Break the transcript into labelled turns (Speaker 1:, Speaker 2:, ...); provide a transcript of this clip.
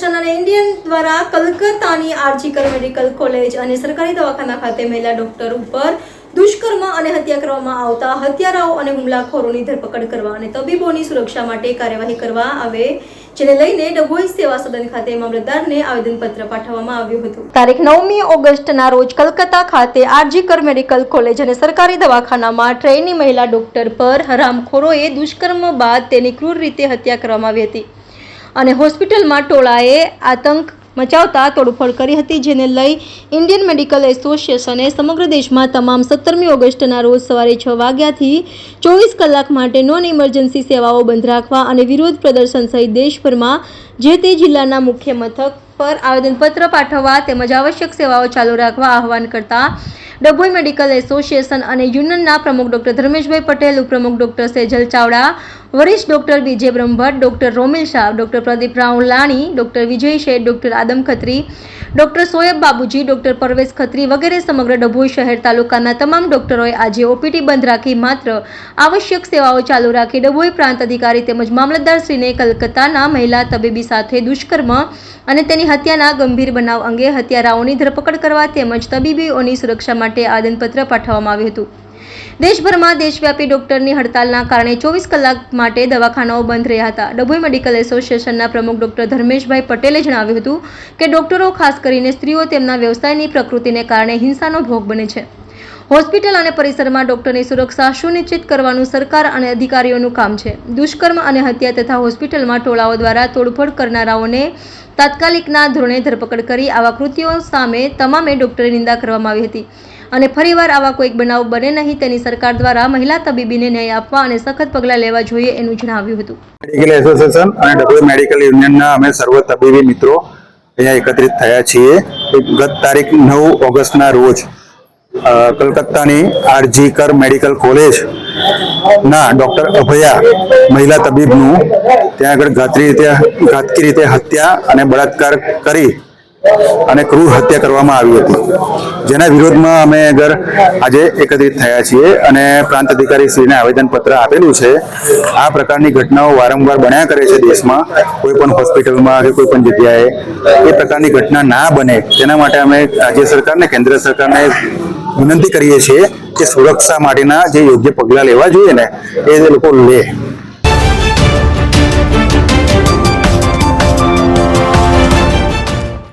Speaker 1: દ્વારા કલકત્તાની આર્ચિકલ medical college અને સરકારી દવાખાના ખાતે મહિલા ડોક્ટર ઉપર દુષ્કર્મ અને હત્યા કરવામાં આવતા હત્યારાઓ અને હુમલાખોરોની ધરપકડ કરવા અને તબીબોની સુરક્ષા માટે કાર્યવાહી કરવા આવે, જેને લઈને ડભોઈ સેવા સદન ખાતે મામલતદારને આવેદનપત્ર પાઠવવામાં આવ્યું હતું. તારીખ નવમી ઓગસ્ટના રોજ કલકત્તા ખાતે આરજીકર મેડિકલ કોલેજ અને સરકારી દવાખાનામાં ટ્રેની મહિલા ડોક્ટર પર હરામખોરોએ દુષ્કર્મ બાદ તેની ક્રૂર રીતે હત્યા કરવામાં આવી હતી. અને હોસ્પિટલમાં ટોળાએ આતંક મચાવતા તોડફોડ કરી હતી, જેને લઈ ઇન્ડિયન મેડિકલ એસોસિએશને સમગ્ર દેશમાં તમામ સત્તરમી ઓગસ્ટના રોજ સવારે છ વાગ્યાથી ચોવીસ કલાક માટે નોન ઇમરજન્સી સેવાઓ બંધ રાખવા અને વિરોધ પ્રદર્શન સહિત દેશભરમાં જે તે જિલ્લાના મુખ્ય મથક પર આવેદનપત્ર પાઠવવા તેમજ આવશ્યક સેવાઓ ચાલુ રાખવા આહવાન કરતા ડભોઈ મેડિકલ એસોસિએશન અને યુનિયનના પ્રમુખ ડોક્ટર ધર્મેશભાઈ પટેલ, ઉપપ્રમુખ ડોક્ટર સેજલ ચાવડા, વરિષ્ઠ doctor B J Brahmbhatt, doctor Romil Shah, doctor Pradeep Ravlani doctor Vijay Sheth, doctor Adam Khatri, doctor Soyab Babuji, doctor Parvesh Khatri વગેરે સમગ્ર ડભોઈ શહેર તાલુકાના તમામ ડોક્ટરોએ આજે ઓપીટી બંધ રાખી માત્ર આવશ્યક સેવાઓ ચાલુ રાખી ડભોઈ પ્રાંત અધિકારી તેમજ મામલતદારશ્રીને કલકત્તાના મહિલા તબીબી સાથે દુષ્કર્મ અને તેની હત્યાના ગંભીર બનાવ અંગે હત્યારાઓની ધરપકડ કરવા તેમજ તબીબીઓની સુરક્ષા માટે આદનપત્ર પાઠવવામાં આવ્યું હતું. દેશભરમાં દેશવ્યાપી ડોક્ટરની હડતાલના કારણે ચોવીસ કલાક માટે દવાખાનાઓ બંધ રહ્યા હતા. ડભોઈ મેડિકલ એસોસિએશનના પ્રમુખ ડોક્ટર ધર્મેશભાઈ પટેલે જણાવ્યું હતું કે ડોક્ટરો ખાસ કરીને સ્ત્રીઓ તેમના વ્યવસાયની પ્રકૃતિને કારણે હિંસાનો ભોગ બને છે. હોસ્પિટલ અને પરિસરમાં ડોક્ટરની સુરક્ષા સુનિશ્ચિત કરવાનું સરકાર અને અધિકારીઓનું કામ છે. દુષ્કર્મ અને હત્યા તથા હોસ્પિટલમાં ટોળાઓ દ્વારા તોડફોડ કરનારાઓને તાત્કાલિકના ધોરણે ધરપકડ કરી આવા કૃત્યો સામે તમામે ડોક્ટરની નિંદા કરવામાં આવી હતી. અને ફરીવાર આવા કોઈક બનાવ બને નહીં તેની સરકાર દ્વારા મહિલા તબીબીને ન્યાય આપવા અને સખત પગલાં લેવા જોઈએ એનું જણાવ્યું હતું.
Speaker 2: મેડિકલ એસોસિએશન અને ડબલ્યુ મેડિકલ યુનિયનના અમે સર્વ તબીબી મિત્રો અહીંયા એકત્રિત થયા છીએ. ગત તારીખ નવ ઓગસ્ટના રોજ અ, R G Kar medical college ના ડોક્ટર અભયા મહિલા તબીબનું ત્યાં આગળ ઘાતરી રીતે ઘાતકી રીતે હત્યા અને બળાત્કાર કરી અને ક્રૂર હત્યા કરવામાં આવી હતી. જેના વિરોધમાં અમે આગળ આજે એકત્રિત થયા છીએ અને પ્રાંત અધિકારી શ્રીને આવેદનપત્ર આપેલું છે. આ પ્રકારની ઘટનાઓ વારંવાર બન્યા કરે છે દેશમાં. કોઈ પણ હોસ્પિટલમાં કે કોઈ પણ જગ્યાએ એ પ્રકારની ઘટના ના બને. તેના માટે અમે રાજ્ય સરકારને કેન્દ્ર સરકારને વિનંતી કરીએ છીએ કે સુરક્ષા માટેના જે યોગ્ય પગલાં લેવા જોઈએ ને, એ લોકો લે.